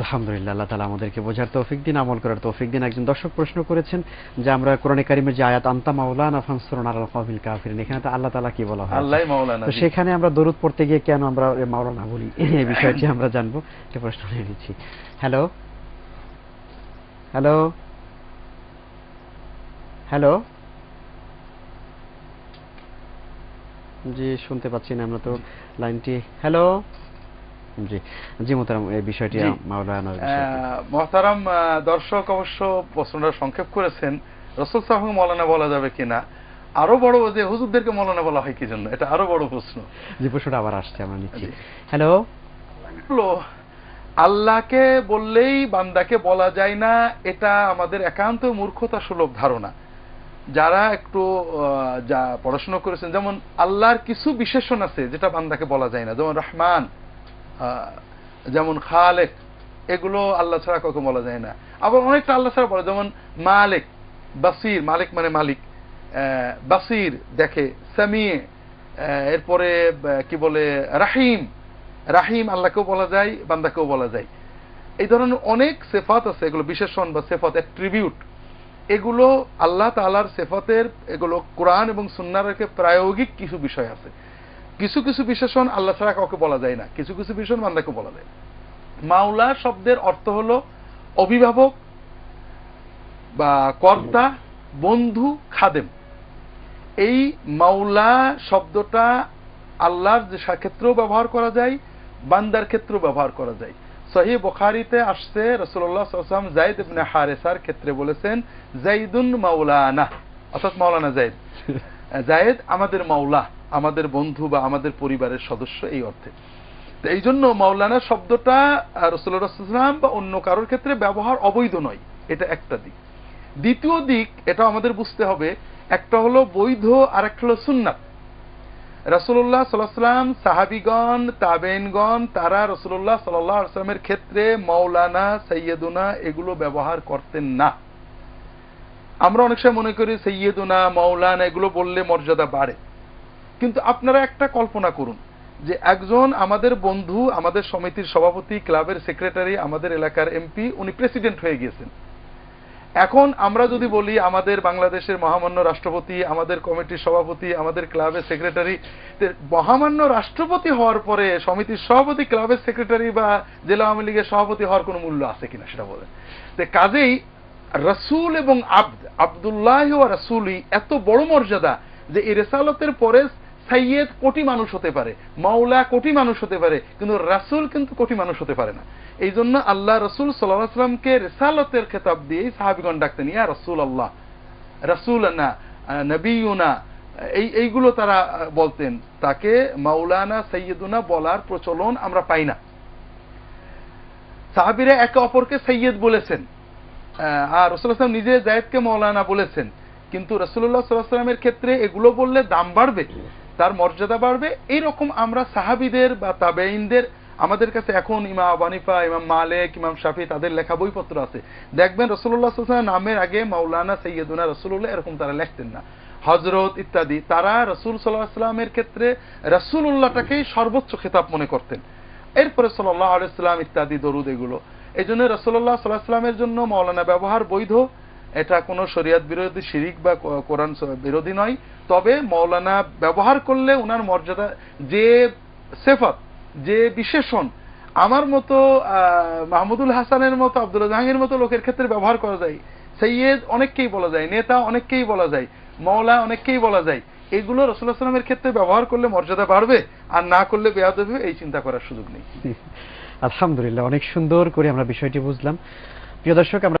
আলহামদুলিল্লাহ আল্লাহ তালা আমাদেরকে বোঝার তৌফিক দিন আমল করার তৌফিক দিন। একজন দর্শক প্রশ্ন করেছেন যে আমরা কোরআনে কারিমের যে আয়াত আন্তা মাওলানা ফানসুরুন আলাল কওমিল কাফিরিন এখানে তো আল্লাহ তাআলা কি বলা হয়? আল্লাহ মাওলানা সেখানে আমরা দরুদ পড়তে গিয়ে কেন আমরা মাওলানা বলি? এই বিষয়টি আমরা জানব। একটা প্রশ্ন নিয়ে নিচ্ছি। হ্যালো হ্যালো হ্যালো জি শুনতে পাচ্ছি না আমরা তো লাইনটি। হ্যালো জি। জি মোতারাম এই বিষয়টি মাওলানার বিষয়টি মহতারাম দর্শক অবশ্য প্রশ্নটা সংক্ষেপ করেছেন। রসুল সাহেব মৌলানা বলা যাবে কিনা আরও বড় যে হুজুরদেরকে মৌলানা বলা হয় কি জন্য? এটা আরও বড় প্রশ্ন। জি প্রশ্নটা আবার আসছে আমরা নিচ্ছি। জি। হ্যালো। আল্লাহকে বললেই বান্দাকে বলা যায় না এটা আমাদের একান্ত মূর্খতা সুলভ ধারণা। যারা একটু আহ, যা পড়াশোনা করেছেন যেমন আল্লাহর কিছু বিশেষণ আছে যেটা বান্দাকে বলা যায় না। যেমন রহমান যেমন খালেক, এগুলো আল্লাহ ছাড়া কাউকে বলা যায় না। আবার অনেকটা আল্লাহ ছাড়া বলে যেমন মালিক, বাসির, মালিক মানে মালিক। বাসির দেখে, সামিয়ে এরপরে কি বলে, রাহিম। রাহিম আল্লাহকেও বলা যায়, বান্দাকেও বলা যায়। এই ধরনের অনেক সেফাত আছে, এগুলো বিশেষণ বা সেফাত ট্রিবিউট এগুলো আল্লাহ তালার সেফাতের, এগুলো কোরআন এবং সুন্নারকে প্রায়োগিক কিছু বিষয় আছে। কিছু কিছু বিশেষণ আল্লাহ ছাড়া কাউকে বলা যায় না। কিছু কিছু বিশেষণ বান্দাকে বলা যায়। মাওলা শব্দের অর্থ হলো অভিভাবক বা কর্তা, বন্ধু, খাদেম। এই মাওলা শব্দটা আল্লাহর যে ক্ষেত্রেও ব্যবহার করা যায়, বান্দার ক্ষেত্রেও ব্যবহার করা যায়। সহি বুখারিতে আসছে রসুল্লাহ সাল্লাম জাইদ ইবনে হারেসার ক্ষেত্রে বলেছেন জাইদুন মাওলানা। অর্থাৎ মাওলানা জাইদ জায়েদ, আমাদের মাওলা, আমাদের বন্ধু বা আমাদের পরিবারের সদস্য এই অর্থে। তো এই জন্য মাওলানা শব্দটা রসুল্লাহাম বা অন্য কারোর ক্ষেত্রে ব্যবহার অবৈধ নয়। এটা একটা দিক। দ্বিতীয় দিক এটা আমাদের বুঝতে হবে, একটা হলো বৈধ আর একটা হলো সুন্নাত। রসুল্লাহ সাল্লাম সাহাবিগণ তাবেনগণ তারা রসুল্লাহ সাল্লাহ আসলামের ক্ষেত্রে মৌলানা সৈয়দুনা এগুলো ব্যবহার করতেন না। আমরা অনেক সময় মনে করি সৈয়দুনা মৌলানা এগুলো বললে মর্যাদা বাড়ে। কিন্তু আপনারা একটা কল্পনা করুন যে একজন আমাদের বন্ধু, আমাদের সমিতির সভাপতি, ক্লাবের সেক্রেটারি, আমাদের এলাকার এমপি, উনি প্রেসিডেন্ট হয়ে গিয়েছেন। এখন আমরা যদি বলি আমাদের বাংলাদেশের মহামান্য রাষ্ট্রপতি, আমাদের কমিটির সভাপতি, আমাদের ক্লাবের সেক্রেটারি মহামান্য রাষ্ট্রপতি হওয়ার পরে সমিতির সভাপতি, ক্লাবের সেক্রেটারি বা জেলা আওয়ামী লীগের সভাপতি হওয়ার কোনো মূল্য আছে কিনা সেটা বলেন। কাজেই রসুল এবং আব্দ আবদুল্লাহ ও রসুলই এত বড় মর্যাদা যে এই রেসালতের পরে সাইয়েদ কোটি মানুষ হতে পারে, মাওলা কোটি মানুষ হতে পারে, কিন্তু রাসুল কিন্তু কোটি মানুষ হতে পারে না। এই জন্য আল্লাহ রসুল সাল্লাহামকে রেসালতের খেতাব দিয়েই সাহাবিগণ ডাকতেন, ইয়া রসুল আল্লাহ রসুল না নবীনা, এই, এইগুলো তারা বলতেন। তাকে মাওলানা সৈয়দুনা বলার প্রচলন আমরা পাই না। সাহাবিরা একে অপরকে সৈয়দ বলেছেন। আর রসুল্লাহাম নিজে জায়দকে মৌলানা বলেছেন। কিন্তু রসুল্লাহ সাল্লামের ক্ষেত্রে এগুলো বললে দাম বাড়বে, তার মর্যাদা বাড়বে। এইরকম আমরা সাহাবিদের বা তাবেইনদের আমাদের কাছে এখন ইমাম আবানিফা ইমাম মালেক, ইমাম শাফি, তাদের লেখা বইপত্র আছে। দেখবেন রসুল্লাহ সাল্লাম নামের আগে মাওলানা সৈয়দুনা রসুল্লাহ এরকম তারা লেখতেন না। হজরত ইত্যাদি, তারা রসুল সাল্লাহ সাল্লামের ক্ষেত্রে রসুল্লাহটাকেই সর্বোচ্চ খেতাব মনে করতেন। এরপরে সাল্লাহ আলাইসাল্লাম ইত্যাদি দরুদ এগুলো। এই জন্য রসল্লাহ সাল্লাহামের জন্য মৌলানা ব্যবহার বৈধ। এটা কোনো শরিয়াত বিরোধী, শিরিক বা কোরআন বিরোধী নয়। তবে মৌলানা ব্যবহার করলে ওনার মর্যাদা, যে সেফত, যে বিশেষণ, আমার মতো মাহমুদুল হাসানের মতো, আব্দুল জাহাঙ্গীর মতো লোকের ক্ষেত্রে ব্যবহার করা যায়। সৈয়দ অনেককেই বলা যায়, নেতা অনেককেই বলা যায় মৌলা অনেককেই বলা যায়। এগুলো রসুল্লাহ সাল্লামের ক্ষেত্রে ব্যবহার করলে মর্যাদা বাড়বে, আর না করলে বেয়াদ হবে, এই চিন্তা করার সুযোগ নেই। আলহামদুলিল্লাহ অনেক সুন্দর করে আমরা বিষয়টি বুঝলাম। প্রিয় দর্শক আমরা